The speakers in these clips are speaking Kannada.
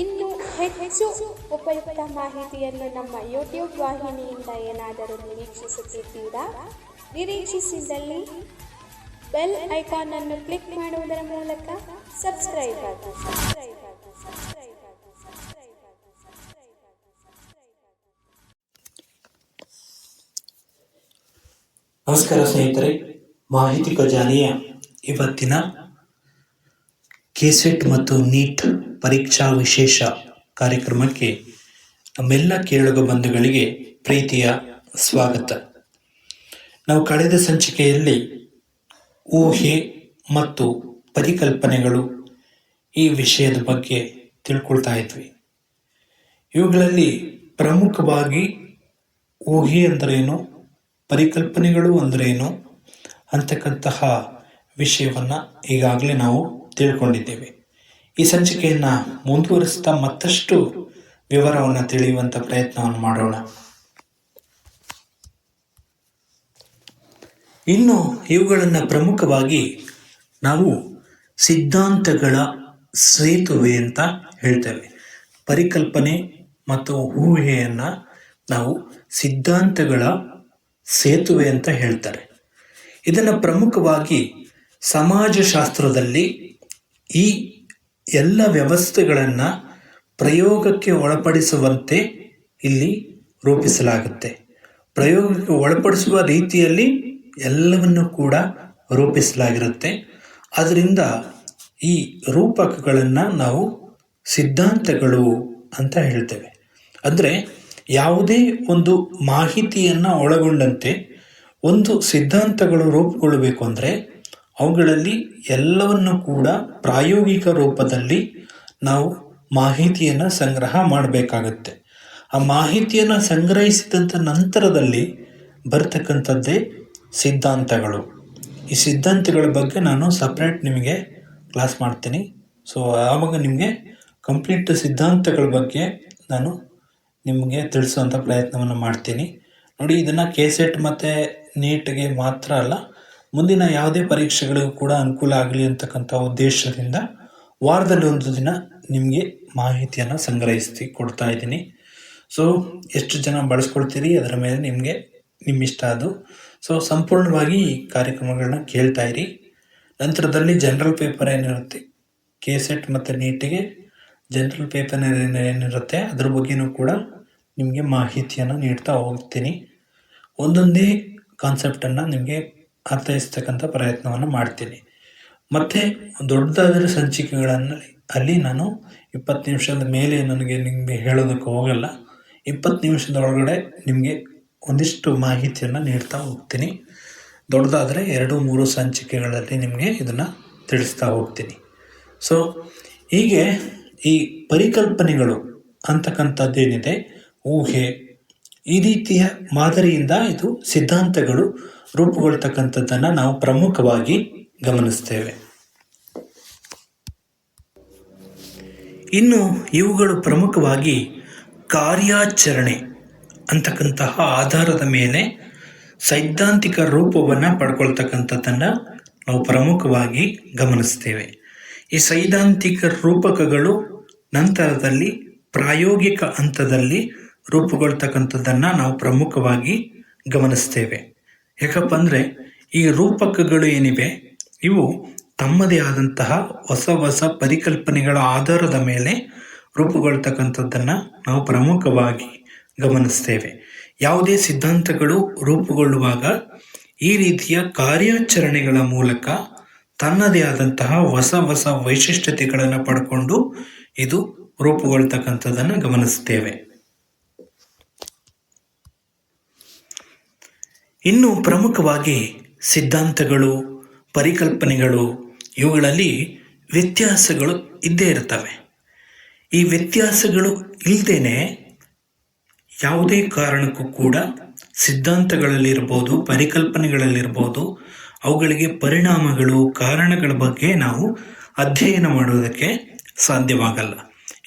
ಇನ್ನು ಹೆಚ್ಚು ಉಪಯುಕ್ತ ಮಾಹಿತಿಯನ್ನು ನಮ್ಮ ಯೂಟ್ಯೂಬ್ ವಾಹಿನಿಯಿಂದ ಏನಾದರೂ ನಿರೀಕ್ಷಿಸುತ್ತಿದ್ದೀರಾ? ನಿರೀಕ್ಷಿಸಿದಲ್ಲಿ ಬೆಲ್ ಐಕಾನ್ ಅನ್ನು ಕ್ಲಿಕ್ ಮಾಡುವುದರ ಮೂಲಕ ಸಬ್ಸ್ಕ್ರೈಬ್ ಆಗಿ ಸಬ್ಸ್ಕ್ರೈಬ್ ಆಗಿ ಸಬ್ಸ್ಕ್ರೈಬ್ ಆಗಿ ಸಬ್ಸ್ಕ್ರೈಬ್ ಆಗಿ ಸಬ್ಸ್ಕ್ರೈಬ್ ಆಗಿ ಸಬ್ಸ್ಕ್ರೈಬ್ ಆಗಿ. ನಮಸ್ಕಾರ ಸ್ನೇಹಿತರೆ, ಮಾಹಿತಿ ಖಜಾನೆಯ ಇವತ್ತಿನ ಕೆಸೆಟ್ ಮತ್ತು ನೀಟ್ ಪರೀಕ್ಷಾ ವಿಶೇಷ ಕಾರ್ಯಕ್ರಮಕ್ಕೆ ನಮ್ಮೆಲ್ಲ ಕೇಳುಗ ಬಂಧುಗಳಿಗೆ ಪ್ರೀತಿಯ ಸ್ವಾಗತ. ನಾವು ಕಳೆದ ಸಂಚಿಕೆಯಲ್ಲಿ ಊಹೆ ಮತ್ತು ಪರಿಕಲ್ಪನೆಗಳು ಈ ವಿಷಯದ ಬಗ್ಗೆ ತಿಳ್ಕೊಳ್ತಾ ಇದ್ವಿ. ಇವುಗಳಲ್ಲಿ ಪ್ರಮುಖವಾಗಿ ಊಹೆ ಅಂದ್ರೇನು, ಪರಿಕಲ್ಪನೆಗಳು ಅಂದ್ರೇನು ಅಂತಕ್ಕಂತಹ ವಿಷಯವನ್ನು ಈಗಾಗಲೇ ನಾವು ತಿಳ್ಕೊಂಡಿದ್ದೇವೆ. ಈ ಸಂಚಿಕೆಯನ್ನು ಮುಂದುವರಿಸ್ತಾ ಮತ್ತಷ್ಟು ವಿವರವನ್ನು ತಿಳಿಯುವಂಥ ಪ್ರಯತ್ನವನ್ನು ಮಾಡೋಣ. ಇನ್ನು ಇವುಗಳನ್ನು ಪ್ರಮುಖವಾಗಿ ನಾವು ಸಿದ್ಧಾಂತಗಳ ಸೇತುವೆ ಅಂತ ಹೇಳ್ತೇವೆ. ಪರಿಕಲ್ಪನೆ ಮತ್ತು ಊಹೆಯನ್ನು ನಾವು ಸಿದ್ಧಾಂತಗಳ ಸೇತುವೆ ಅಂತ ಹೇಳ್ತಾರೆ. ಇದನ್ನು ಪ್ರಮುಖವಾಗಿ ಸಮಾಜಶಾಸ್ತ್ರದಲ್ಲಿ ಈ ಎಲ್ಲ ವ್ಯವಸ್ಥೆಗಳನ್ನು ಪ್ರಯೋಗಕ್ಕೆ ಒಳಪಡಿಸುವಂತೆ ಇಲ್ಲಿ ರೂಪಿಸಲಾಗುತ್ತೆ. ಪ್ರಯೋಗಕ್ಕೆ ಒಳಪಡಿಸುವ ರೀತಿಯಲ್ಲಿ ಎಲ್ಲವನ್ನು ಕೂಡ ರೂಪಿಸಲಾಗಿರುತ್ತೆ. ಅದರಿಂದ ಈ ರೂಪಕಗಳನ್ನು ನಾವು ಸಿದ್ಧಾಂತಗಳು ಅಂತ ಹೇಳ್ತೇವೆ. ಅಂದರೆ ಯಾವುದೇ ಒಂದು ಮಾಹಿತಿಯನ್ನು ಒಳಗೊಂಡಂತೆ ಒಂದು ಸಿದ್ಧಾಂತಗಳು ರೂಪುಗೊಳ್ಳಬೇಕು ಅಂದರೆ ಅವುಗಳಲ್ಲಿ ಎಲ್ಲವನ್ನು ಕೂಡ ಪ್ರಾಯೋಗಿಕ ರೂಪದಲ್ಲಿ ನಾವು ಮಾಹಿತಿಯನ್ನು ಸಂಗ್ರಹ ಮಾಡಬೇಕಾಗತ್ತೆ. ಆ ಮಾಹಿತಿಯನ್ನು ಸಂಗ್ರಹಿಸಿದಂಥ ನಂತರದಲ್ಲಿ ಬರ್ತಕ್ಕಂಥದ್ದೇ ಸಿದ್ಧಾಂತಗಳು. ಈ ಸಿದ್ಧಾಂತಗಳ ಬಗ್ಗೆ ನಾನು ಸಪ್ರೇಟ್ ನಿಮಗೆ ಕ್ಲಾಸ್ ಮಾಡ್ತೀನಿ. ಸೊ ಆವಾಗ ನಿಮಗೆ ಕಂಪ್ಲೀಟ್ ಸಿದ್ಧಾಂತಗಳ ಬಗ್ಗೆ ನಾನು ನಿಮಗೆ ತಿಳಿಸುವಂಥ ಪ್ರಯತ್ನವನ್ನು ಮಾಡ್ತೀನಿ. ನೋಡಿ, ಇದನ್ನು ಕೆ ಸೆಟ್ ಮತ್ತು ನೀಟ್ಗೆ ಮಾತ್ರ ಅಲ್ಲ ಮುಂದಿನ ಯಾವುದೇ ಪರೀಕ್ಷೆಗಳಿಗೂ ಕೂಡ ಅನುಕೂಲ ಆಗಲಿ ಅಂತಕ್ಕಂಥ ಉದ್ದೇಶದಿಂದ ವಾರದಲ್ಲಿ ಒಂದು ದಿನ ನಿಮಗೆ ಮಾಹಿತಿಯನ್ನು ಸಂಗ್ರಹಿಸಿ ಕೊಡ್ತಾ ಇದ್ದೀನಿ. ಸೊ ಎಷ್ಟು ಜನ ಬಳಸ್ಕೊಳ್ತೀರಿ? ಅದರ ಮೇಲೆ ನಿಮಗೆ ನಿಮ್ಮಿಷ್ಟ ಅದು. ಸೊ ಸಂಪೂರ್ಣವಾಗಿ ಈ ಕಾರ್ಯಕ್ರಮಗಳನ್ನ ಕೇಳ್ತಾ ಇರಿ. ನಂತರದಲ್ಲಿ ಜನರಲ್ ಪೇಪರ್ ಏನಿರುತ್ತೆ? ಕೆ ಸೆಟ್ ಮತ್ತು ನೀಟಿಗೆ ಜನರಲ್ ಪೇಪರ್ ಏನಿರುತ್ತೆ? ಅದ್ರ ಬಗ್ಗೆನೂ ಕೂಡ ನಿಮಗೆ ಮಾಹಿತಿಯನ್ನು ನೀಡ್ತಾ ಹೋಗ್ತೀನಿ. ಒಂದೊಂದೇ ಕಾನ್ಸೆಪ್ಟನ್ನು ನಿಮಗೆ ಅರ್ಥೈಸ್ತಕ್ಕಂಥ ಪ್ರಯತ್ನವನ್ನು ಮಾಡ್ತೀನಿ. ಮತ್ತು ದೊಡ್ಡದಾದ ಸಂಚಿಕೆಗಳನ್ನು ಅಲ್ಲಿ ನಾನು ಇಪ್ಪತ್ತು ನಿಮಿಷದ ಮೇಲೆ ನನಗೆ ನಿಮಗೆ ಹೇಳೋದಕ್ಕೆ ಹೋಗಲ್ಲ. ಇಪ್ಪತ್ತು ನಿಮಿಷದೊಳಗಡೆ ನಿಮಗೆ ಒಂದಿಷ್ಟು ಮಾಹಿತಿಯನ್ನು ನೀಡ್ತಾ ಹೋಗ್ತೀನಿ. ದೊಡ್ಡದಾದರೆ ಎರಡು ಮೂರು ಸಂಚಿಕೆಗಳಲ್ಲಿ ನಿಮಗೆ ಇದನ್ನು ತಿಳಿಸ್ತಾ ಹೋಗ್ತೀನಿ. ಸೊ ಹೀಗೆ ಈ ಪರಿಕಲ್ಪನೆಗಳು ಅಂತಕ್ಕಂಥದ್ದೇನಿದೆ, ಊಹೆ, ಈ ರೀತಿಯ ಮಾದರಿಯಿಂದ ಇದು ಸಿದ್ಧಾಂತಗಳು ರೂಪುಗೊಳ್ತಕ್ಕಂಥದ್ದನ್ನು ನಾವು ಪ್ರಮುಖವಾಗಿ ಗಮನಿಸ್ತೇವೆ. ಇನ್ನು ಇವುಗಳು ಪ್ರಮುಖವಾಗಿ ಕಾರ್ಯಾಚರಣೆ ಅಂತಕ್ಕಂತಹ ಆಧಾರದ ಮೇಲೆ ಸೈದ್ಧಾಂತಿಕ ರೂಪವನ್ನು ಪಡ್ಕೊಳ್ತಕ್ಕಂಥದ್ದನ್ನು ನಾವು ಪ್ರಮುಖವಾಗಿ ಗಮನಿಸ್ತೇವೆ. ಈ ಸೈದ್ಧಾಂತಿಕ ರೂಪಕಗಳು ನಂತರದಲ್ಲಿ ಪ್ರಾಯೋಗಿಕ ಹಂತದಲ್ಲಿ ರೂಪುಗೊಳ್ತಕ್ಕಂಥದ್ದನ್ನು ನಾವು ಪ್ರಮುಖವಾಗಿ ಗಮನಿಸ್ತೇವೆ. ಯಾಕಪ್ಪ ಅಂದರೆ ಈ ರೂಪಕಗಳು ಏನಿವೆ, ಇವು ತಮ್ಮದೇ ಆದಂತಹ ಹೊಸ ಹೊಸ ಪರಿಕಲ್ಪನೆಗಳ ಆಧಾರದ ಮೇಲೆ ರೂಪುಗೊಳ್ತಕ್ಕಂಥದ್ದನ್ನು ನಾವು ಪ್ರಮುಖವಾಗಿ ಗಮನಿಸ್ತೇವೆ. ಯಾವುದೇ ಸಿದ್ಧಾಂತಗಳು ರೂಪುಗೊಳ್ಳುವಾಗ ಈ ರೀತಿಯ ಕಾರ್ಯಾಚರಣೆಗಳ ಮೂಲಕ ತನ್ನದೇ ಆದಂತಹ ಹೊಸ ಹೊಸ ವೈಶಿಷ್ಟ್ಯತೆಗಳನ್ನು ಪಡ್ಕೊಂಡು ಇದು ರೂಪುಗೊಳ್ತಕ್ಕಂಥದ್ದನ್ನು ಗಮನಿಸ್ತೇವೆ. ಇನ್ನು ಪ್ರಮುಖವಾಗಿ ಸಿದ್ಧಾಂತಗಳು, ಪರಿಕಲ್ಪನೆಗಳು, ಇವುಗಳಲ್ಲಿ ವ್ಯತ್ಯಾಸಗಳು ಇದ್ದೇ ಇರ್ತವೆ ಈ ವ್ಯತ್ಯಾಸಗಳು ಇಲ್ಲದೇನೆ ಯಾವುದೇ ಕಾರಣಕ್ಕೂ ಕೂಡ ಸಿದ್ಧಾಂತಗಳಲ್ಲಿರ್ಬೋದು, ಪರಿಕಲ್ಪನೆಗಳಲ್ಲಿರ್ಬೋದು, ಅವುಗಳಿಗೆ ಪರಿಣಾಮಗಳು, ಕಾರಣಗಳ ಬಗ್ಗೆ ನಾವು ಅಧ್ಯಯನ ಮಾಡುವುದಕ್ಕೆ ಸಾಧ್ಯವಾಗಲ್ಲ.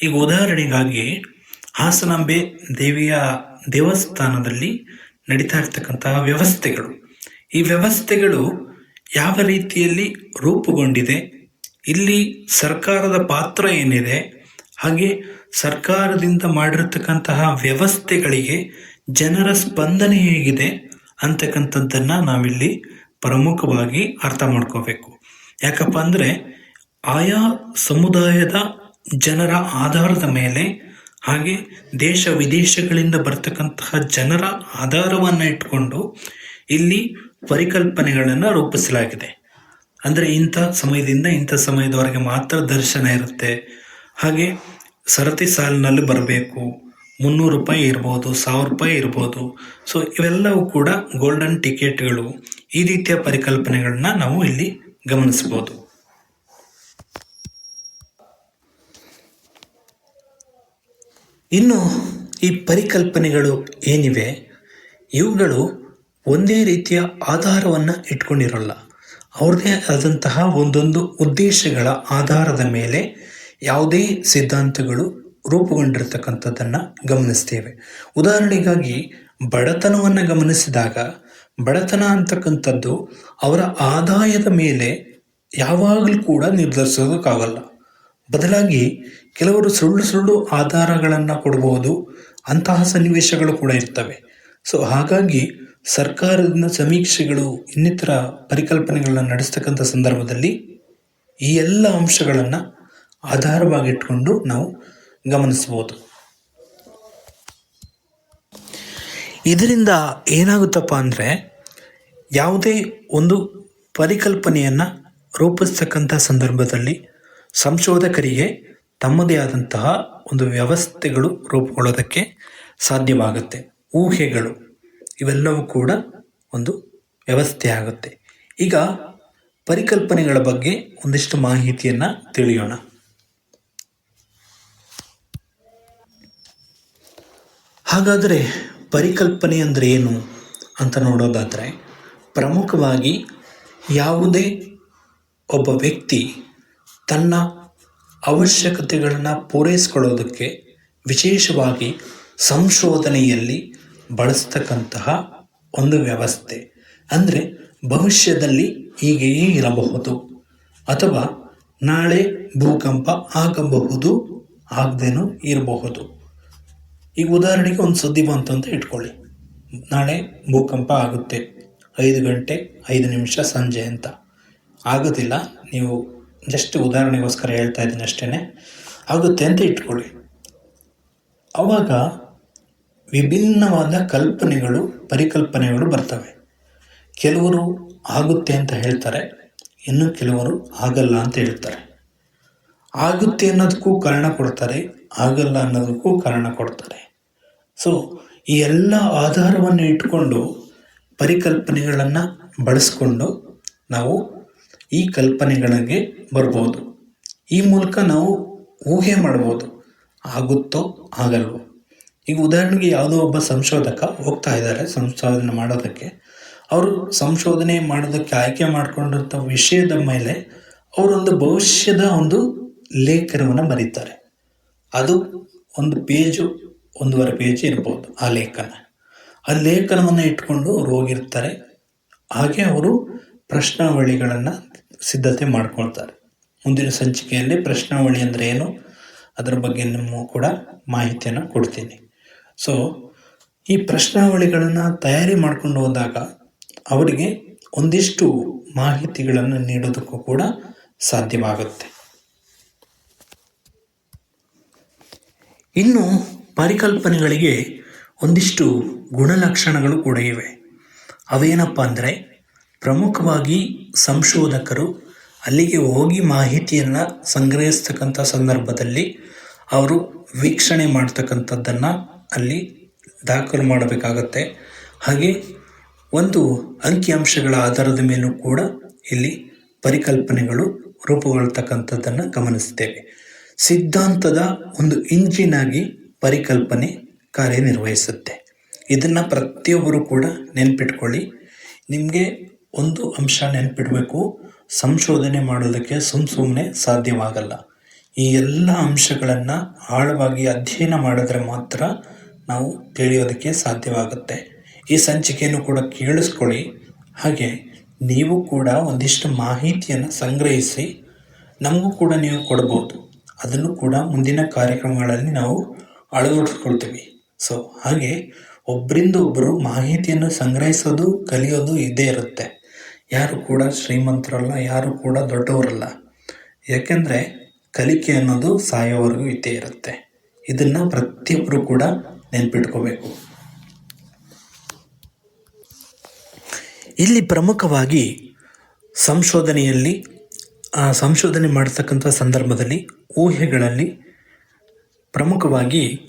ಈಗ ಉದಾಹರಣೆಗಾಗಿ ಹಾಸನಾಂಬೆ ದೇವಿಯ ದೇವಸ್ಥಾನದಲ್ಲಿ ನಡೀತಾ ಇರ್ತಕ್ಕಂತಹ ವ್ಯವಸ್ಥೆಗಳು. ಈ ವ್ಯವಸ್ಥೆಗಳು ಯಾವ ರೀತಿಯಲ್ಲಿ ರೂಪುಗೊಂಡಿದೆ? ಇಲ್ಲಿ ಸರ್ಕಾರದ ಪಾತ್ರ ಏನಿದೆ? ಹಾಗೆ ಸರ್ಕಾರದಿಂದ ಮಾಡಿರ್ತಕ್ಕಂತಹ ವ್ಯವಸ್ಥೆಗಳಿಗೆ ಜನರ ಸ್ಪಂದನೆ ಹೇಗಿದೆ ಅಂತಕ್ಕಂಥದ್ದನ್ನ ನಾವಿಲ್ಲಿ ಪ್ರಮುಖವಾಗಿ ಅರ್ಥ ಮಾಡ್ಕೋಬೇಕು. ಯಾಕಪ್ಪ ಅಂದರೆ ಆಯಾ ಸಮುದಾಯದ ಜನರ ಆಧಾರದ ಮೇಲೆ ಹಾಗೆ ದೇಶ ವಿದೇಶಗಳಿಂದ ಬರ್ತಕ್ಕಂತಹ ಜನರ ಆಧಾರವನ್ನು ಇಟ್ಕೊಂಡು ಇಲ್ಲಿ ಪರಿಕಲ್ಪನೆಗಳನ್ನು ರೂಪಿಸಲಾಗಿದೆ. ಅಂದರೆ ಇಂಥ ಸಮಯದಿಂದ ಇಂಥ ಸಮಯದವರೆಗೆ ಮಾತ್ರ ದರ್ಶನ ಇರುತ್ತೆ. ಹಾಗೆ ಸರತಿ ಸಾಲಿನಲ್ಲಿ ಬರಬೇಕು, ಮುನ್ನೂರು ರೂಪಾಯಿ ಇರ್ಬೋದು, ಸಾವಿರ ರೂಪಾಯಿ ಇರ್ಬೋದು. ಸೊ ಇವೆಲ್ಲವೂ ಕೂಡ ಗೋಲ್ಡನ್ ಟಿಕೆಟ್ಗಳು ಈ ರೀತಿಯ ಪರಿಕಲ್ಪನೆಗಳನ್ನ ನಾವು ಇಲ್ಲಿ ಗಮನಿಸ್ಬೋದು ಇನ್ನು ಈ ಪರಿಕಲ್ಪನೆಗಳು ಏನಿವೆ? ಇವುಗಳು ಒಂದೇ ರೀತಿಯ ಆಧಾರವನ್ನು ಇಟ್ಕೊಂಡಿರೋಲ್ಲ. ಅವ್ರದ್ದೇ ಆದಂತಹ ಒಂದೊಂದು ಉದ್ದೇಶಗಳ ಆಧಾರದ ಮೇಲೆ ಯಾವುದೇ ಸಿದ್ಧಾಂತಗಳು ರೂಪುಗೊಂಡಿರ್ತಕ್ಕಂಥದ್ದನ್ನು ಗಮನಿಸ್ತೇವೆ. ಉದಾಹರಣೆಗಾಗಿ, ಬಡತನವನ್ನು ಗಮನಿಸಿದಾಗ, ಬಡತನ ಅಂತಕ್ಕಂಥದ್ದು ಅವರ ಆದಾಯದ ಮೇಲೆ ಯಾವಾಗಲೂ ಕೂಡ ನಿರ್ಧರಿಸೋದಕ್ಕಾಗಲ್ಲ. ಬದಲಾಗಿ ಕೆಲವರು ಸುಳ್ಳು ಸುಳ್ಳು ಆಧಾರಗಳನ್ನು ಕೊಡಬಹುದು, ಅಂತಹ ಸನ್ನಿವೇಶಗಳು ಕೂಡ ಇರ್ತವೆ. ಸೊ ಹಾಗಾಗಿ ಸರ್ಕಾರದಿಂದ ಸಮೀಕ್ಷೆಗಳು, ಇನ್ನಿತರ ಪರಿಕಲ್ಪನೆಗಳನ್ನು ನಡೆಸ್ತಕ್ಕಂಥ ಸಂದರ್ಭದಲ್ಲಿ ಈ ಎಲ್ಲ ಅಂಶಗಳನ್ನು ಆಧಾರವಾಗಿಟ್ಕೊಂಡು ನಾವು ಗಮನಿಸ್ಬೋದು ಇದರಿಂದ ಏನಾಗುತ್ತಪ್ಪ ಅಂದರೆ, ಯಾವುದೇ ಒಂದು ಪರಿಕಲ್ಪನೆಯನ್ನು ರೂಪಿಸ್ತಕ್ಕಂಥ ಸಂದರ್ಭದಲ್ಲಿ ಸಂಶೋಧಕರಿಗೆ ತಮ್ಮದೇ ಆದಂತಹ ಒಂದು ವ್ಯವಸ್ಥೆಗಳು ರೂಪುಗೊಳ್ಳೋದಕ್ಕೆ ಸಾಧ್ಯವಾಗುತ್ತೆ. ಊಹೆಗಳು ಇವೆಲ್ಲವೂ ಕೂಡ ಒಂದು ವ್ಯವಸ್ಥೆ ಆಗುತ್ತೆ. ಈಗ ಪರಿಕಲ್ಪನೆಗಳ ಬಗ್ಗೆ ಒಂದಿಷ್ಟು ಮಾಹಿತಿಯನ್ನು ತಿಳಿಯೋಣ. ಹಾಗಾದರೆ ಪರಿಕಲ್ಪನೆ ಅಂದರೆ ಏನು ಅಂತ ನೋಡೋದಾದರೆ ಪ್ರಮುಖವಾಗಿ ಯಾವುದೇ ಒಬ್ಬ ವ್ಯಕ್ತಿ ತನ್ನ ಅವಶ್ಯಕತೆಗಳನ್ನು ಪೂರೈಸ್ಕೊಳ್ಳೋದಕ್ಕೆ ವಿಶೇಷವಾಗಿ ಸಂಶೋಧನೆಯಲ್ಲಿ ಬಳಸ್ತಕ್ಕಂತಹ ಒಂದು ವ್ಯವಸ್ಥೆ. ಅಂದರೆ ಭವಿಷ್ಯದಲ್ಲಿ ಹೀಗೆಯೇ ಇರಬಹುದು. ಅಥವಾ ನಾಳೆ ಭೂಕಂಪ ಆಗಬಹುದು, ಆಗದೇನೂ ಇರಬಹುದು. ಈಗ ಉದಾಹರಣೆಗೆ ಒಂದು ಸುದ್ದಿ ಬಂತು ಅಂತ ಇಟ್ಕೊಳ್ಳಿ. ನಾಳೆ ಭೂಕಂಪ ಆಗುತ್ತೆ. ಐದು ಗಂಟೆ, ಐದು ನಿಮಿಷ ಸಂಜೆ ಅಂತ. ಆಗೋದಿಲ್ಲ. ನೀವು ಜಸ್ಟ್ ಉದಾಹರಣೆಗೋಸ್ಕರ ಹೇಳ್ತಾ ಇದ್ದೀನಿ ಅಷ್ಟೇ ಆಗುತ್ತೆ ಅಂತ ಇಟ್ಕೊಳ್ಳಿ. ಆವಾಗ ವಿಭಿನ್ನವಾದ ಕಲ್ಪನೆಗಳು, ಪರಿಕಲ್ಪನೆಗಳು ಬರ್ತವೆ. ಕೆಲವರು ಆಗುತ್ತೆ ಅಂತ ಹೇಳ್ತಾರೆ, ಇನ್ನು ಕೆಲವರು ಆಗಲ್ಲ ಅಂತ ಹೇಳ್ತಾರೆ. ಆಗುತ್ತೆ ಅನ್ನೋದಕ್ಕೂ ಕಾರಣ ಕೊಡ್ತಾರೆ, ಆಗಲ್ಲ ಅನ್ನೋದಕ್ಕೂ ಕಾರಣ ಕೊಡ್ತಾರೆ. ಸೊ ಈ ಎಲ್ಲ ಆಧಾರವನ್ನು ಇಟ್ಕೊಂಡು ಪರಿಕಲ್ಪನೆಗಳನ್ನು ಬಳಸ್ಕೊಂಡು ನಾವು ಈ ಕಲ್ಪನೆಗಳಿಗೆ ಬರ್ಬೋದು. ಈ ಮೂಲಕ ನಾವು ಊಹೆ ಮಾಡ್ಬೋದು. ಆಗುತ್ತೋ ಆಗಲ್ವೋ? ಈಗ ಉದಾಹರಣೆಗೆ ಯಾವುದೋ ಒಬ್ಬ ಸಂಶೋಧಕ ಹೋಗ್ತಾ ಇದ್ದಾರೆ ಸಂಶೋಧನೆ ಮಾಡೋದಕ್ಕೆ. ಅವರು ಸಂಶೋಧನೆ ಮಾಡೋದಕ್ಕೆ ಆಯ್ಕೆ ಮಾಡಿಕೊಂಡಿರ್ತ ವಿಷಯದ ಮೇಲೆ ಅವರೊಂದು ಭವಿಷ್ಯದ ಒಂದು ಲೇಖನವನ್ನು ಬರೀತಾರೆ. ಅದು ಒಂದು ಪೇಜು, ಒಂದೂವರೆ ಪೇಜ್ ಇರ್ಬೋದು ಆ ಲೇಖನ. ಆ ಲೇಖನವನ್ನು ಇಟ್ಕೊಂಡು ಅವ್ರು ಹೋಗಿರ್ತಾರೆ. ಹಾಗೆ ಅವರು ಪ್ರಶ್ನಾವಳಿಗಳನ್ನು ಸಿದ್ಧತೆ ಮಾಡ್ಕೊಳ್ತಾರೆ. ಮುಂದಿನ ಸಂಚಿಕೆಯಲ್ಲಿ ಪ್ರಶ್ನಾವಳಿ ಅಂದರೆ ಏನು? ಅದರ ಬಗ್ಗೆ ನಿಮ್ಮ ಕೂಡ ಮಾಹಿತಿಯನ್ನು ಕೊಡ್ತೀನಿ. ಸೊ ಈ ಪ್ರಶ್ನಾವಳಿಗಳನ್ನು ತಯಾರಿ ಮಾಡ್ಕೊಂಡು ಹೋದಾಗ ಅವರಿಗೆ ಒಂದಿಷ್ಟು ಮಾಹಿತಿಗಳನ್ನು ನೀಡೋದಕ್ಕೂ ಕೂಡ ಸಾಧ್ಯವಾಗುತ್ತೆ. ಇನ್ನು ಪರಿಕಲ್ಪನೆಗಳಿಗೆ ಒಂದಿಷ್ಟು ಗುಣಲಕ್ಷಣಗಳು ಕೂಡ ಇವೆ. ಅವೇನಪ್ಪ ಅಂದರೆ ಪ್ರಮುಖವಾಗಿ ಸಂಶೋಧಕರು ಅಲ್ಲಿಗೆ ಹೋಗಿ ಮಾಹಿತಿಯನ್ನು ಸಂಗ್ರಹಿಸ್ತಕ್ಕಂಥ ಸಂದರ್ಭದಲ್ಲಿ ಅವರು ವೀಕ್ಷಣೆ ಮಾಡ್ತಕ್ಕಂಥದ್ದನ್ನು ಅಲ್ಲಿ ದಾಖಲು ಮಾಡಬೇಕಾಗತ್ತೆ. ಹಾಗೆ ಒಂದು ಅಂಕಿಅಂಶಗಳ ಆಧಾರದ ಮೇಲೂ ಕೂಡ ಇಲ್ಲಿ ಪರಿಕಲ್ಪನೆಗಳು ರೂಪುಗೊಳ್ತಕ್ಕಂಥದ್ದನ್ನು ಗಮನಿಸ್ತೇವೆ ಸಿದ್ಧಾಂತದ ಒಂದು ಇಂಜಿನ್ ಆಗಿ ಪರಿಕಲ್ಪನೆ ಕಾರ್ಯನಿರ್ವಹಿಸುತ್ತೆ. ಇದನ್ನು ಪ್ರತಿಯೊಬ್ಬರು ಕೂಡ ನೆನ್ಪಿಟ್ಕೊಳ್ಳಿ. ನಿಮಗೆ ಒಂದು ಅಂಶ ನೆನ್ಪಿಡಬೇಕು. ಸಂಶೋಧನೆ ಮಾಡೋದಕ್ಕೆ ಸುಮ್ಮ ಸುಮ್ಮನೆ ಸಾಧ್ಯವಾಗಲ್ಲ. ಈ ಎಲ್ಲ ಅಂಶಗಳನ್ನು ಆಳವಾಗಿ ಅಧ್ಯಯನ ಮಾಡಿದ್ರೆ ಮಾತ್ರ ನಾವು ತಿಳಿಯೋದಕ್ಕೆ ಸಾಧ್ಯವಾಗುತ್ತೆ. ಈ ಸಂಚಿಕೆಯನ್ನು ಕೂಡ ಕೇಳಿಸ್ಕೊಳ್ಳಿ. ಹಾಗೆ ನೀವು ಕೂಡ ಒಂದಿಷ್ಟು ಮಾಹಿತಿಯನ್ನು ಸಂಗ್ರಹಿಸಿ ನಮಗೂ ಕೂಡ ನೀವು ಕೊಡ್ಬೋದು. ಅದನ್ನು ಕೂಡ ಮುಂದಿನ ಕಾರ್ಯಕ್ರಮಗಳಲ್ಲಿ ನಾವು ಅಳವಡಿಸ್ಕೊಳ್ತೀವಿ. ಸೊ, ಹಾಗೆ ಒಬ್ಬರಿಂದ ಒಬ್ಬರು ಮಾಹಿತಿಯನ್ನು ಸಂಗ್ರಹಿಸೋದು, ಕಲಿಯೋದು ಇದ್ದೇ ಇರುತ್ತೆ. ಯಾರು ಕೂಡ ಶ್ರೀಮಂತರಲ್ಲ, ಯಾರು ಕೂಡ ದೊಡ್ಡವರಲ್ಲ. ಯಾಕೆಂದರೆ ಕಲಿಕೆ ಅನ್ನೋದು ಸಾಯೋವರೆಗೂ ಇದ್ದೇ ಇರುತ್ತೆ. ಇದನ್ನು ಪ್ರತಿಯೊಬ್ಬರು ಕೂಡ ನೆನ್ಪಿಟ್ಕೋಬೇಕು. ಇಲ್ಲಿ ಪ್ರಮುಖವಾಗಿ ಸಂಶೋಧನೆಯಲ್ಲಿ ಸಂಶೋಧನೆ ಮಾಡ್ತಕ್ಕಂಥ ಸಂದರ್ಭದಲ್ಲಿ, ಊಹೆಗಳಲ್ಲಿ ಪ್ರಮುಖವಾಗಿ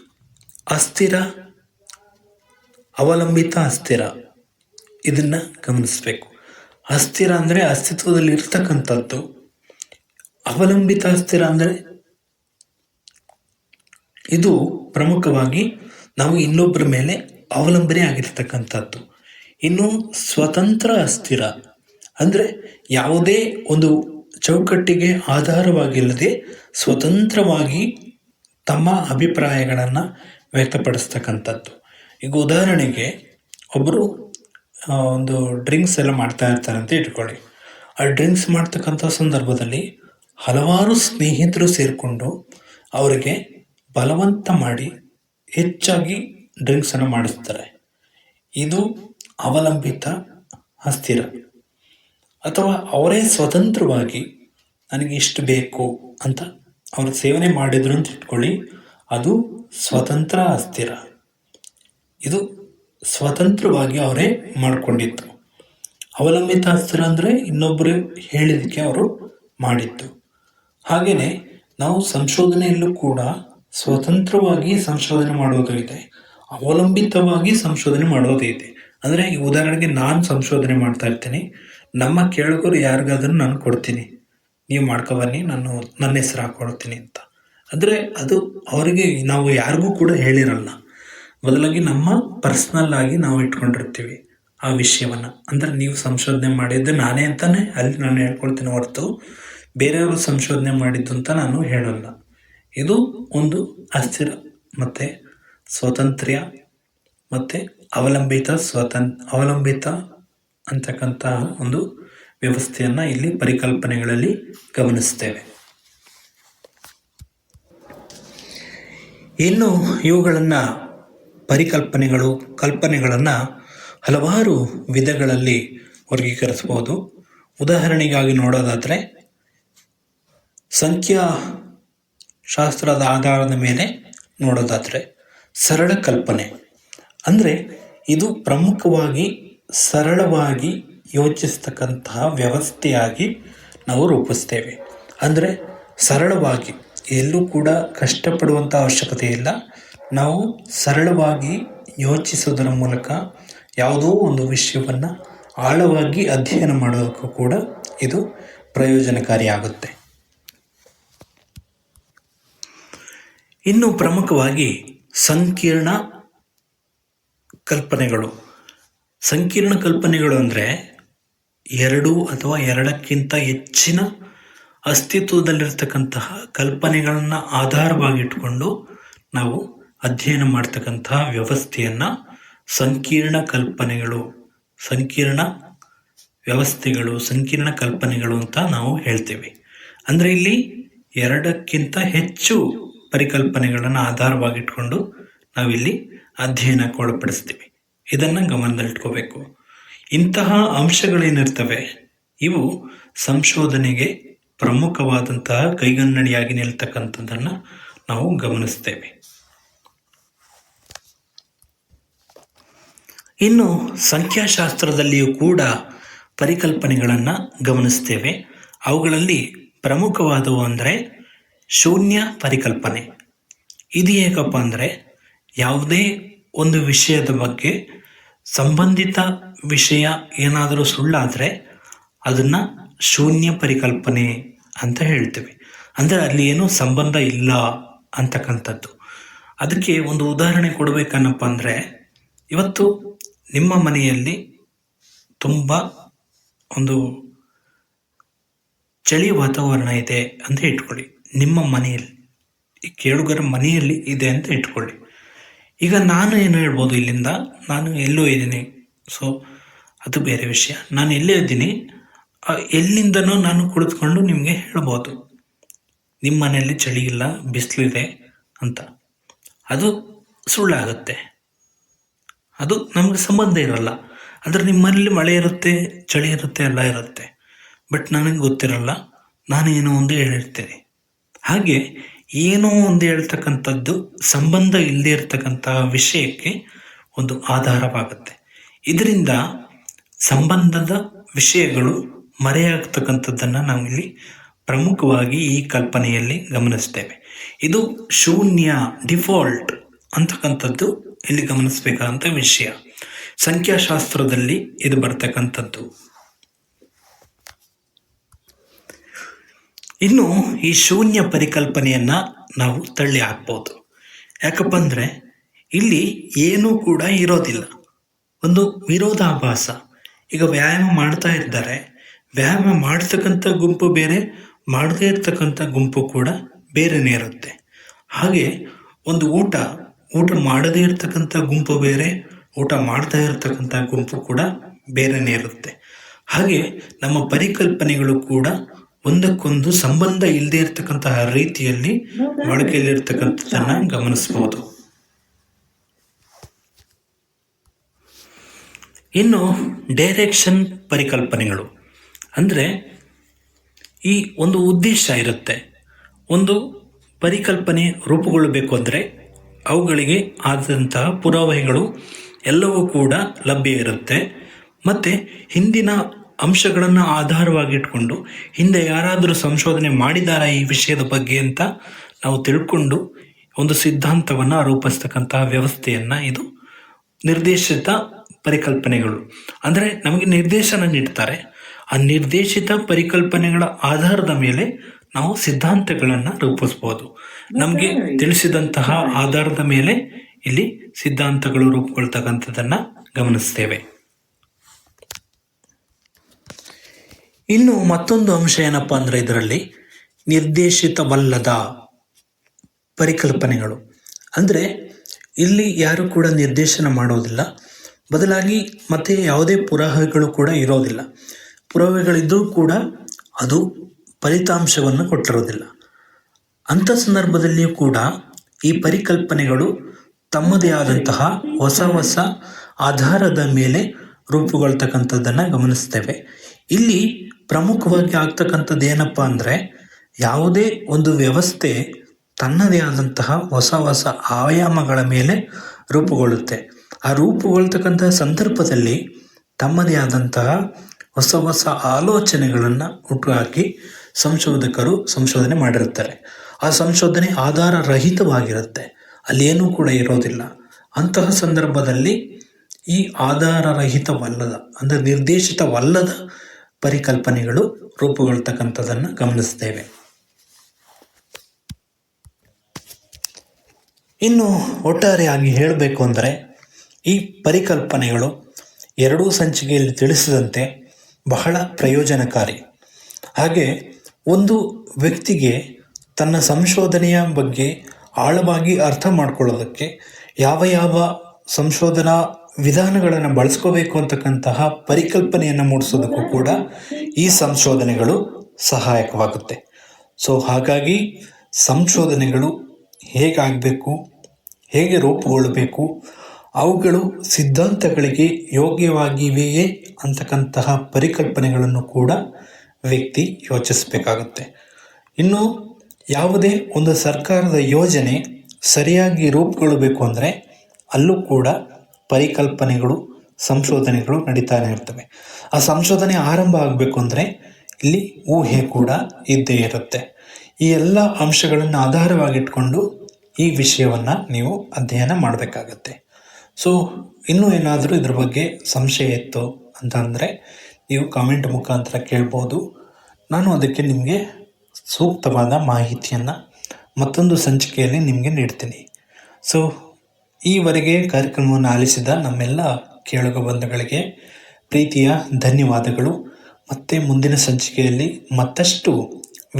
ಅಸ್ಥಿರ, ಅವಲಂಬಿತ ಅಸ್ಥಿರ ಇದನ್ನು ಗಮನಿಸಬೇಕು. ಅಸ್ಥಿರ ಅಂದರೆ ಅಸ್ತಿತ್ವದಲ್ಲಿ ಇರ್ತಕ್ಕಂಥದ್ದು. ಅವಲಂಬಿತ ಅಸ್ಥಿರ ಅಂದರೆ ಇದು ಪ್ರಮುಖವಾಗಿ ನಾವು ಇನ್ನೊಬ್ಬರ ಮೇಲೆ ಅವಲಂಬನೆ ಆಗಿರ್ತಕ್ಕಂಥದ್ದು. ಇನ್ನು ಸ್ವತಂತ್ರ ಅಸ್ಥಿರ ಅಂದರೆ ಯಾವುದೇ ಒಂದು ಚೌಕಟ್ಟಿಗೆ ಆಧಾರವಾಗಿಲ್ಲದೆ ಸ್ವತಂತ್ರವಾಗಿ ತಮ್ಮ ಅಭಿಪ್ರಾಯಗಳನ್ನು ವ್ಯಕ್ತಪಡಿಸ್ತಕ್ಕಂಥದ್ದು. ಈಗ ಉದಾಹರಣೆಗೆ ಒಬ್ಬರು ಒಂದು ಡ್ರಿಂಕ್ಸ್ ಎಲ್ಲ ಮಾಡ್ತಾ ಇರ್ತಾರೆ ಅಂತ ಇಟ್ಕೊಳ್ಳಿ. ಆ ಡ್ರಿಂಕ್ಸ್ ಮಾಡ್ತಕ್ಕಂಥ ಸಂದರ್ಭದಲ್ಲಿ ಹಲವಾರು ಸ್ನೇಹಿತರು ಸೇರಿಕೊಂಡು ಅವರಿಗೆ ಬಲವಂತ ಮಾಡಿ ಹೆಚ್ಚಾಗಿ ಡ್ರಿಂಕ್ಸನ್ನು ಮಾಡಿಸ್ತಾರೆ. ಇದು ಅವಲಂಬಿತ ಅಸ್ಥಿರ. ಅಥವಾ ಅವರೇ ಸ್ವತಂತ್ರವಾಗಿ ನನಗೆ ಇಷ್ಟು ಬೇಕು ಅಂತ ಅವರು ಸೇವನೆ ಮಾಡಿದ್ರು ಅಂತ ಇಟ್ಕೊಳ್ಳಿ. ಅದು ಸ್ವತಂತ್ರ ಅಸ್ಥಿರ. ಇದು ಸ್ವತಂತ್ರವಾಗಿ ಅವರೇ ಮಾಡಿಕೊಂಡಿತ್ತು. ಅವಲಂಬಿತ ಅಸ್ತ್ರ ಅಂದರೆ ಇನ್ನೊಬ್ಬರು ಹೇಳಿದಕ್ಕೆ ಅವರು ಮಾಡಿತ್ತು. ಹಾಗೆಯೇ ನಾವು ಸಂಶೋಧನೆಯಲ್ಲೂ ಕೂಡ ಸ್ವತಂತ್ರವಾಗಿ ಸಂಶೋಧನೆ ಮಾಡೋದು ಇದೆ ಅವಲಂಬಿತವಾಗಿ ಸಂಶೋಧನೆ ಮಾಡೋದೈತೆ ಅಂದರೆ ಉದಾಹರಣೆಗೆ ನಾನು ಸಂಶೋಧನೆ ಮಾಡ್ತಾ ಇರ್ತೀನಿ. ನಮ್ಮ ಕೇಳುಗರು ಯಾರಿಗಾದ್ರೂ ನಾನು ಕೊಡ್ತೀನಿ. ನೀವು ಮಾಡ್ಕೊಬನ್ನಿ ನಾನು ನನ್ನ ಹೆಸರು ಹಾಕೊಡ್ತೀನಿ ಅಂತ. ಅಂದರೆ ಅದು ಅವರಿಗೆ ನಾವು ಯಾರಿಗೂ ಕೂಡ ಹೇಳಿರಲ್ಲ. ಬದಲಾಗಿ ನಮ್ಮ ಪರ್ಸ್ನಲ್ ಆಗಿ ನಾವು ಇಟ್ಕೊಂಡಿರ್ತೀವಿ ಆ ವಿಷಯವನ್ನು. ಅಂದರೆ ನೀವು ಸಂಶೋಧನೆ ಮಾಡಿದ್ದು ನಾನೇ ಅಂತಾನೆ ಅಲ್ಲಿ ನಾನು ಹೇಳ್ಕೊಳ್ತೀನಿ ಹೊರತು ಬೇರೆಯವರು ಸಂಶೋಧನೆ ಮಾಡಿದ್ದು ಅಂತ ನಾನು ಹೇಳಲ್ಲ. ಇದು ಒಂದು ಅಸ್ಥಿರ ಮತ್ತು ಸ್ವಾತಂತ್ರ್ಯ ಮತ್ತು ಅವಲಂಬಿತ ಸ್ವತಂ, ಅವಲಂಬಿತ ಅಂತಕ್ಕಂಥ ಒಂದು ವ್ಯವಸ್ಥೆಯನ್ನು ಇಲ್ಲಿ ಪರಿಕಲ್ಪನೆಗಳಲ್ಲಿ ಗಮನಿಸ್ತೇವೆ. ಇನ್ನು ಇವುಗಳನ್ನು ಪರಿಕಲ್ಪನೆಗಳು, ಕಲ್ಪನೆಗಳನ್ನು ಹಲವಾರು ವಿಧಗಳಲ್ಲಿ ವರ್ಗೀಕರಿಸ್ಬೋದು ಉದಾಹರಣೆಗಾಗಿ ನೋಡೋದಾದರೆ, ಸಂಖ್ಯಾ ಶಾಸ್ತ್ರದ ಆಧಾರದ ಮೇಲೆ ನೋಡೋದಾದರೆ, ಸರಳ ಕಲ್ಪನೆ. ಅಂದರೆ ಇದು ಪ್ರಮುಖವಾಗಿ, ಸರಳವಾಗಿ ಯೋಚಿಸ್ತಕ್ಕಂತಹ ವ್ಯವಸ್ಥೆಯಾಗಿ ನಾವು ರೂಪಿಸ್ತೇವೆ. ಅಂದರೆ ಸರಳವಾಗಿ, ಎಲ್ಲೂ ಕೂಡ ಕಷ್ಟಪಡುವಂಥ ಅವಶ್ಯಕತೆ ಇಲ್ಲ. ನಾವು ಸರಳವಾಗಿ ಯೋಚಿಸೋದರ ಮೂಲಕ ಯಾವುದೋ ಒಂದು ವಿಷಯವನ್ನು ಆಳವಾಗಿ ಅಧ್ಯಯನ ಮಾಡೋದಕ್ಕೂ ಕೂಡ ಇದು ಪ್ರಯೋಜನಕಾರಿಯಾಗುತ್ತೆ. ಇನ್ನು ಪ್ರಮುಖವಾಗಿ ಸಂಕೀರ್ಣ ಕಲ್ಪನೆಗಳು. ಸಂಕೀರ್ಣ ಕಲ್ಪನೆಗಳು ಅಂದರೆ ಎರಡು ಅಥವಾ ಎರಡಕ್ಕಿಂತ ಹೆಚ್ಚಿನ ಅಸ್ತಿತ್ವದಲ್ಲಿರ್ತಕ್ಕಂತಹ ಕಲ್ಪನೆಗಳನ್ನು ಆಧಾರವಾಗಿಟ್ಕೊಂಡು ನಾವು ಅಧ್ಯಯನ ಮಾಡ್ತಕ್ಕಂತಹ ವ್ಯವಸ್ಥೆಯನ್ನು ಸಂಕೀರ್ಣ ಕಲ್ಪನೆಗಳು, ಸಂಕೀರ್ಣ ವ್ಯವಸ್ಥೆಗಳು, ಸಂಕೀರ್ಣ ಕಲ್ಪನೆಗಳು ಅಂತ ನಾವು ಹೇಳ್ತೇವೆ. ಅಂದರೆ ಇಲ್ಲಿ ಎರಡಕ್ಕಿಂತ ಹೆಚ್ಚು ಪರಿಕಲ್ಪನೆಗಳನ್ನು ಆಧಾರವಾಗಿಟ್ಕೊಂಡು ನಾವಿಲ್ಲಿ ಅಧ್ಯಯನಕ್ಕೆ ಒಳಪಡಿಸ್ತೀವಿ ಇದನ್ನು ಗಮನದಲ್ಲಿಟ್ಕೋಬೇಕು. ಇಂತಹ ಅಂಶಗಳೇನಿರ್ತವೆ, ಇವು ಸಂಶೋಧನೆಗೆ ಪ್ರಮುಖವಾದಂತಹ ಕೈಗನ್ನಡಿಯಾಗಿ ನಿಲ್ತಕ್ಕಂಥದ್ದನ್ನು ನಾವು ಗಮನಿಸ್ತೇವೆ. ಇನ್ನು ಸಂಖ್ಯಾಶಾಸ್ತ್ರದಲ್ಲಿಯೂ ಕೂಡ ಪರಿಕಲ್ಪನೆಗಳನ್ನು ಗಮನಿಸ್ತೇವೆ. ಅವುಗಳಲ್ಲಿ ಪ್ರಮುಖವಾದವು ಅಂದರೆ ಶೂನ್ಯ ಪರಿಕಲ್ಪನೆ. ಇದು ಹೇಗಪ್ಪ ಅಂದರೆ ಯಾವುದೇ ಒಂದು ವಿಷಯದ ಬಗ್ಗೆ ಸಂಬಂಧಿತ ವಿಷಯ ಏನಾದರೂ ಸುಳ್ಳಾದರೆ ಅದನ್ನು ಶೂನ್ಯ ಪರಿಕಲ್ಪನೆ ಅಂತ ಹೇಳ್ತೇವೆ. ಅಂದರೆ ಅಲ್ಲಿ ಏನೂ ಸಂಬಂಧ ಇಲ್ಲ ಅಂತಕ್ಕಂಥದ್ದು. ಅದಕ್ಕೆ ಒಂದು ಉದಾಹರಣೆ ಕೊಡಬೇಕನ್ನಪ್ಪ ಅಂದರೆ ಇವತ್ತು ನಿಮ್ಮ ಮನೆಯಲ್ಲಿ ತುಂಬ ಒಂದು ಚಳಿ ವಾತಾವರಣ ಇದೆ ಅಂತ ಇಟ್ಕೊಳ್ಳಿ. ನಿಮ್ಮ ಮನೆಯಲ್ಲಿ, ಈ ಕೇಳುಗರ ಮನೆಯಲ್ಲಿ ಇದೆ ಅಂತ ಇಟ್ಕೊಳ್ಳಿ. ಈಗ ನಾನು ಏನು ಹೇಳ್ಬೋದು ಇಲ್ಲಿಂದ? ನಾನು ಎಲ್ಲೋ ಇದ್ದೀನಿ. ಸೊ ಅದು ಬೇರೆ ವಿಷಯ. ನಾನು ಎಲ್ಲೇ ಇದ್ದೀನಿ. ಎಲ್ಲಿಂದನೂ ನಾನು ಕುಳಿತುಕೊಂಡು ನಿಮಗೆ ಹೇಳ್ಬೋದು. ನಿಮ್ಮ ಮನೆಯಲ್ಲಿ ಚಳಿ ಇಲ್ಲ ಬಿಸಿಲಿದೆ ಅಂತ. ಅದು ಸುಳ್ಳಾಗುತ್ತೆ. ಅದು ನಮಗೆ ಸಂಬಂಧ ಇರಲ್ಲ. ಅಂದರೆ ನಿಮ್ಮಲ್ಲಿ ಮಳೆ ಇರುತ್ತೆ, ಚಳಿ ಇರುತ್ತೆ, ಎಲ್ಲ ಇರುತ್ತೆ. ಬಟ್ ನನಗೆ ಗೊತ್ತಿರಲ್ಲ, ನಾನು ಏನೋ ಒಂದು ಹೇಳಿರ್ತೇನೆ. ಹಾಗೆ ಏನೋ ಒಂದು ಹೇಳ್ತಕ್ಕಂಥದ್ದು ಸಂಬಂಧ ಇಲ್ಲದೆ ಇರತಕ್ಕಂತಹ ವಿಷಯಕ್ಕೆ ಒಂದು ಆಧಾರವಾಗುತ್ತೆ. ಇದರಿಂದ ಸಂಬಂಧದ ವಿಷಯಗಳು ಮರೆಯಾಗ್ತಕ್ಕಂಥದ್ದನ್ನು ನಾವಿಲ್ಲಿ ಪ್ರಮುಖವಾಗಿ ಈ ಕಲ್ಪನೆಯಲ್ಲಿ ಗಮನಿಸ್ತೇವೆ. ಇದು ಶೂನ್ಯ ಡಿಫಾಲ್ಟ್ ಅಂತಕ್ಕಂಥದ್ದು ಇಲ್ಲಿ ಗಮನಿಸಬೇಕಾದಂಥ ವಿಷಯ. ಸಂಖ್ಯಾಶಾಸ್ತ್ರದಲ್ಲಿ ಇದು ಬರ್ತಕ್ಕಂಥದ್ದು. ಇನ್ನು ಈ ಶೂನ್ಯ ಪರಿಕಲ್ಪನೆಯನ್ನ ನಾವು ತಳ್ಳಿ ಹಾಕ್ಬೋದು. ಯಾಕಪ್ಪ ಅಂದರೆ ಇಲ್ಲಿ ಏನೂ ಕೂಡ ಇರೋದಿಲ್ಲ. ಒಂದು ವಿರೋಧಾಭಾಸ. ಈಗ ವ್ಯಾಯಾಮ ಮಾಡ್ತಾ ಇದ್ದಾರೆ. ವ್ಯಾಯಾಮ ಮಾಡ್ತಕ್ಕಂಥ ಗುಂಪು ಬೇರೆ, ಮಾಡದೇ ಇರ್ತಕ್ಕಂಥ ಗುಂಪು ಕೂಡ ಬೇರೆನೇ ಇರುತ್ತೆ. ಹಾಗೆ ಒಂದು ಊಟ ಊಟ ಮಾಡದೇ ಇರತಕ್ಕಂಥ ಗುಂಪು ಬೇರೆ, ಊಟ ಮಾಡ್ತಾ ಇರತಕ್ಕಂಥ ಗುಂಪು ಕೂಡ ಬೇರೆನೇ ಇರುತ್ತೆ. ಹಾಗೆ ನಮ್ಮ ಪರಿಕಲ್ಪನೆಗಳು ಕೂಡ ಒಂದಕ್ಕೊಂದು ಸಂಬಂಧ ಇಲ್ಲದೆ ಇರತಕ್ಕಂತಹ ರೀತಿಯಲ್ಲಿ ಬಳಕೆಯಲ್ಲಿರ್ತಕ್ಕಂಥದ್ದನ್ನ ಗಮನಿಸಬಹುದು ಇನ್ನು ಡೈರೆಕ್ಷನ್ ಪರಿಕಲ್ಪನೆಗಳು. ಅಂದರೆ ಈ ಒಂದು ಉದ್ದೇಶ ಇರುತ್ತೆ. ಒಂದು ಪರಿಕಲ್ಪನೆ ರೂಪುಗೊಳ್ಳಬೇಕು ಅಂದರೆ ಅವುಗಳಿಗೆ ಆದಂತಹ ಪುರಾವೆಗಳು ಎಲ್ಲವೂ ಕೂಡ ಲಭ್ಯ ಇರುತ್ತೆ. ಮತ್ತು ಹಿಂದಿನ ಅಂಶಗಳನ್ನು ಆಧಾರವಾಗಿಟ್ಕೊಂಡು ಹಿಂದೆ ಯಾರಾದರೂ ಸಂಶೋಧನೆ ಮಾಡಿದಾರಾ ಈ ವಿಷಯದ ಬಗ್ಗೆ ಅಂತ ನಾವು ತಿಳ್ಕೊಂಡು ಒಂದು ಸಿದ್ಧಾಂತವನ್ನು ರೂಪಿಸ್ತಕ್ಕಂತಹ ವ್ಯವಸ್ಥೆಯನ್ನು ಇದು ನಿರ್ದೇಶಿತ ಪರಿಕಲ್ಪನೆಗಳು. ಅಂದರೆ ನಮಗೆ ನಿರ್ದೇಶನ ನೀಡ್ತಾರೆ. ಆ ನಿರ್ದೇಶಿತ ಪರಿಕಲ್ಪನೆಗಳ ಆಧಾರದ ಮೇಲೆ ನಾವು ಸಿದ್ಧಾಂತಗಳನ್ನು ರೂಪಿಸ್ಬೋದು. ನಮಗೆ ತಿಳಿಸಿದಂತಹ ಆಧಾರದ ಮೇಲೆ ಇಲ್ಲಿ ಸಿದ್ಧಾಂತಗಳು ರೂಪುಗೊಳ್ತಕ್ಕಂಥದ್ದನ್ನು ಗಮನಿಸ್ತೇವೆ. ಇನ್ನು ಮತ್ತೊಂದು ಅಂಶ ಏನಪ್ಪ ಅಂದ್ರೆ ಇದರಲ್ಲಿ ನಿರ್ದೇಶಿತವಲ್ಲದ ಪರಿಕಲ್ಪನೆಗಳು. ಅಂದ್ರೆ ಇಲ್ಲಿ ಯಾರು ಕೂಡ ನಿರ್ದೇಶನ ಮಾಡೋದಿಲ್ಲ. ಬದಲಾಗಿ ಮತ್ತೆ ಯಾವುದೇ ಪುರಾವೆಗಳು ಕೂಡ ಇರೋದಿಲ್ಲ. ಪುರಾವೆಗಳಿದ್ದರೂ ಕೂಡ ಅದು ಫಲಿತಾಂಶವನ್ನು ಕೊಟ್ಟಿರೋದಿಲ್ಲ. ಅಂಥ ಸಂದರ್ಭದಲ್ಲಿಯೂ ಕೂಡ ಈ ಪರಿಕಲ್ಪನೆಗಳು ತಮ್ಮದೇ ಆದಂತಹ ಹೊಸ ಹೊಸ ಆಧಾರದ ಮೇಲೆ ರೂಪುಗೊಳ್ತಕ್ಕಂಥದ್ದನ್ನು ಗಮನಿಸ್ತೇವೆ. ಇಲ್ಲಿ ಪ್ರಮುಖವಾಗಿ ಆಗ್ತಕ್ಕಂಥದ್ದು ಏನಪ್ಪ ಅಂದರೆ ಯಾವುದೇ ಒಂದು ವ್ಯವಸ್ಥೆ ತನ್ನದೇ ಆದಂತಹ ಹೊಸ ಹೊಸ ಆಯಾಮಗಳ ಮೇಲೆ ರೂಪುಗೊಳ್ಳುತ್ತೆ. ಆ ರೂಪುಗೊಳ್ತಕ್ಕಂತಹ ಸಂದರ್ಭದಲ್ಲಿ ತಮ್ಮದೇ ಆದಂತಹ ಹೊಸ ಹೊಸ ಆಲೋಚನೆಗಳನ್ನು ಹುಟ್ಟುಹಾಕಿ ಸಂಶೋಧಕರು ಸಂಶೋಧನೆ ಮಾಡಿರುತ್ತಾರೆ. ಆ ಸಂಶೋಧನೆ ಆಧಾರ ರಹಿತವಾಗಿರುತ್ತೆ ಅಲ್ಲೇನೂ ಕೂಡ ಇರೋದಿಲ್ಲ. ಅಂತಹ ಸಂದರ್ಭದಲ್ಲಿ ಈ ಆಧಾರರಹಿತವಲ್ಲದ, ಅಂದರೆ ನಿರ್ದೇಶಿತವಲ್ಲದ ಪರಿಕಲ್ಪನೆಗಳು ರೂಪುಗೊಳ್ತಕ್ಕಂಥದ್ದನ್ನು ಗಮನಿಸ್ತೇವೆ. ಇನ್ನು ಒಟ್ಟಾರೆಯಾಗಿ ಹೇಳಬೇಕು ಅಂದರೆ, ಈ ಪರಿಕಲ್ಪನೆಗಳು ಎರಡೂ ಸಂಚಿಕೆಯಲ್ಲಿ ತಿಳಿಸಿದಂತೆ ಬಹಳ ಪ್ರಯೋಜನಕಾರಿ. ಹಾಗೆ ಒಂದು ವ್ಯಕ್ತಿಗೆ ತನ್ನ ಸಂಶೋಧನೆಯ ಬಗ್ಗೆ ಆಳವಾಗಿ ಅರ್ಥ ಮಾಡ್ಕೊಳ್ಳೋದಕ್ಕೆ ಯಾವ ಯಾವ ಸಂಶೋಧನಾ ವಿಧಾನಗಳನ್ನು ಬಳಸ್ಕೋಬೇಕು ಅಂತಕ್ಕಂತಹ ಪರಿಕಲ್ಪನೆಯನ್ನು ಮೂಡಿಸೋದಕ್ಕೂ ಕೂಡ ಈ ಸಂಶೋಧನೆಗಳು ಸಹಾಯಕವಾಗುತ್ತೆ. ಸೊ ಹಾಗಾಗಿ ಸಂಶೋಧನೆಗಳು ಹೇಗಾಗಬೇಕು, ಹೇಗೆ ರೂಪುಗೊಳ್ಳಬೇಕು, ಅವುಗಳು ಸಿದ್ಧಾಂತಗಳಿಗೆ ಯೋಗ್ಯವಾಗಿವೆಯೇ ಅಂತಕ್ಕಂತಹ ಪರಿಕಲ್ಪನೆಗಳನ್ನು ಕೂಡ ವ್ಯಕ್ತಿ ಯೋಚಿಸಬೇಕಾಗುತ್ತೆ. ಇನ್ನು ಯಾವುದೇ ಒಂದು ಸರ್ಕಾರದ ಯೋಜನೆ ಸರಿಯಾಗಿ ರೂಪುಗೊಳ್ಳಬೇಕು ಅಂದರೆ ಅಲ್ಲೂ ಕೂಡ ಪರಿಕಲ್ಪನೆಗಳು, ಸಂಶೋಧನೆಗಳು ನಡೀತಾನೆ ಇರ್ತವೆ. ಆ ಸಂಶೋಧನೆ ಆರಂಭ ಆಗಬೇಕು ಅಂದರೆ ಇಲ್ಲಿ ಊಹೆ ಕೂಡ ಇದ್ದೇ ಇರುತ್ತೆ. ಈ ಎಲ್ಲ ಅಂಶಗಳನ್ನು ಆಧಾರವಾಗಿಟ್ಕೊಂಡು ಈ ವಿಷಯವನ್ನು ನೀವು ಅಧ್ಯಯನ ಮಾಡಬೇಕಾಗತ್ತೆ. ಸೊ ಇನ್ನೂ ಏನಾದರೂ ಇದ್ರ ಬಗ್ಗೆ ಸಂಶಯ ಇತ್ತು ಅಂತ ಅಂದರೆ ನೀವು ಕಾಮೆಂಟ್ ಮುಖಾಂತರ ಕೇಳ್ಬೋದು. ನಾನು ಅದಕ್ಕೆ ನಿಮಗೆ ಸೂಕ್ತವಾದ ಮಾಹಿತಿಯನ್ನು ಮತ್ತೊಂದು ಸಂಚಿಕೆಯಲ್ಲಿ ನಿಮಗೆ ನೀಡ್ತೀನಿ. ಸೊ ಈವರೆಗೆ ಕಾರ್ಯಕ್ರಮವನ್ನು ಆಲಿಸಿದ ನಮ್ಮೆಲ್ಲ ಕೇಳುಗ ಬಂಧುಗಳಿಗೆ ಪ್ರೀತಿಯ ಧನ್ಯವಾದಗಳು. ಮತ್ತೆ ಮುಂದಿನ ಸಂಚಿಕೆಯಲ್ಲಿ ಮತ್ತಷ್ಟು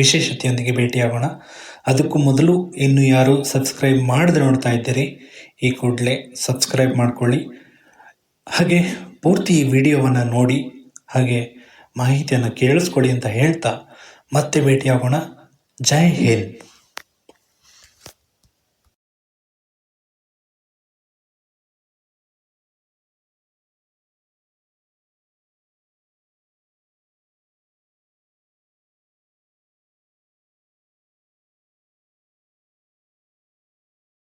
ವಿಶೇಷತೆಯೊಂದಿಗೆ ಭೇಟಿಯಾಗೋಣ. ಅದಕ್ಕೂ ಮೊದಲು ಇನ್ನು ಯಾರು ಸಬ್ಸ್ಕ್ರೈಬ್ ಮಾಡಿದ್ರೆ ನೋಡ್ತಾ ಇದ್ದೀರಿ, ಈ ಕೂಡಲೇ ಸಬ್ಸ್ಕ್ರೈಬ್ ಮಾಡಿಕೊಳ್ಳಿ. ಹಾಗೆ ಪೂರ್ತಿ ಈ ವಿಡಿಯೋವನ್ನು ನೋಡಿ, ಹಾಗೆ ಮಾಹಿತಿಯನ್ನು ಕೇಳಿಸ್ಕೊಳ್ಳಿ ಅಂತ ಹೇಳ್ತಾ ಮತ್ತೆ ಭೇಟಿಯಾಗೋಣ. ಜೈ ಹಿಂದ್.